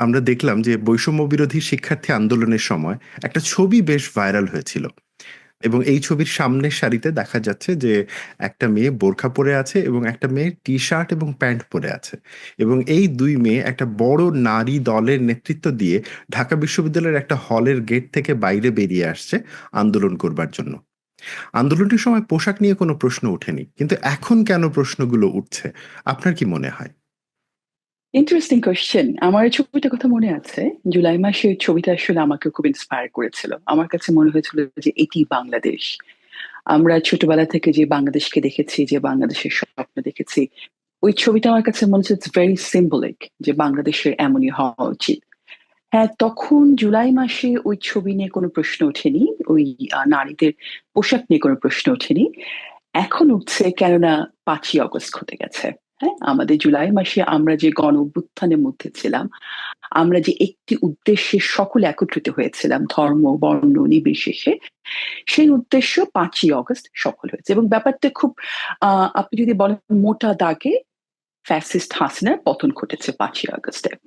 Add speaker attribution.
Speaker 1: আমরা দেখলাম যে বৈষম্য বিরোধী শিক্ষার্থী আন্দোলনের সময় একটা ছবি বেশ ভাইরাল হয়েছিল। এবং এই ছবির সামনের সারিতে দেখা যাচ্ছে যে একটা মেয়ে বোরখা পরে আছে এবং একটা মেয়ে টি শার্ট এবং প্যান্ট পরে আছে। এবং এই দুই মেয়ে একটা বড় নারী দলের নেতৃত্ব দিয়ে ঢাকা বিশ্ববিদ্যালয়ের একটা হলের গেট থেকে বাইরে বেরিয়ে আসছে আন্দোলন করবার জন্য। আন্দোলনটির সময় পোশাক নিয়ে কোনো প্রশ্ন ওঠেনি। কিন্তু এখন কেন প্রশ্নগুলো উঠছে? আপনার কি মনে হয়?
Speaker 2: ইন্টারেস্টিং কোয়েশ্চেন আমার এই ছবিটার কথা মনে আছে। জুলাই মাসে ওই ছবিটা আসলে আমাকে খুব ইন্সপায়ার করেছিল। আমার কাছে মনে হয়েছিল যে এটি বাংলাদেশ। আমরা ছোটবেলা থেকে যে বাংলাদেশকে দেখেছি, যে বাংলাদেশের স্বপ্ন দেখেছি, ওই ছবিটা আমার কাছে মনে হচ্ছে ইটস ভেরি সিম্বলিক যে বাংলাদেশের এমনই হওয়া উচিত। হ্যাঁ তখন জুলাই মাসে ওই ছবি নিয়ে কোনো প্রশ্ন ওঠেনি, ওই নারীদের পোশাক নিয়ে কোনো প্রশ্ন ওঠেনি। এখন উঠছে কেননা পাঁচই অগস্ট ঘটে গেছে। হ্যাঁ আমাদের জুলাই মাসে আমরা যে গণ অভ্যুত্থানের মধ্যে ছিলাম, আমরা যে একটি উদ্দেশ্যে সকল একত্রিত হয়েছিলাম ধর্ম, বর্ণ, নির্বিশেষে, সেই উদ্দেশ্য পাঁচই অগস্ট সফল হয়েছে। এবং ব্যাপারটা খুব আপনি যদি বলেন মোটা দাগে ফ্যাসিস্ট হাসিনার পতন ঘটেছে পাঁচই আগস্টে।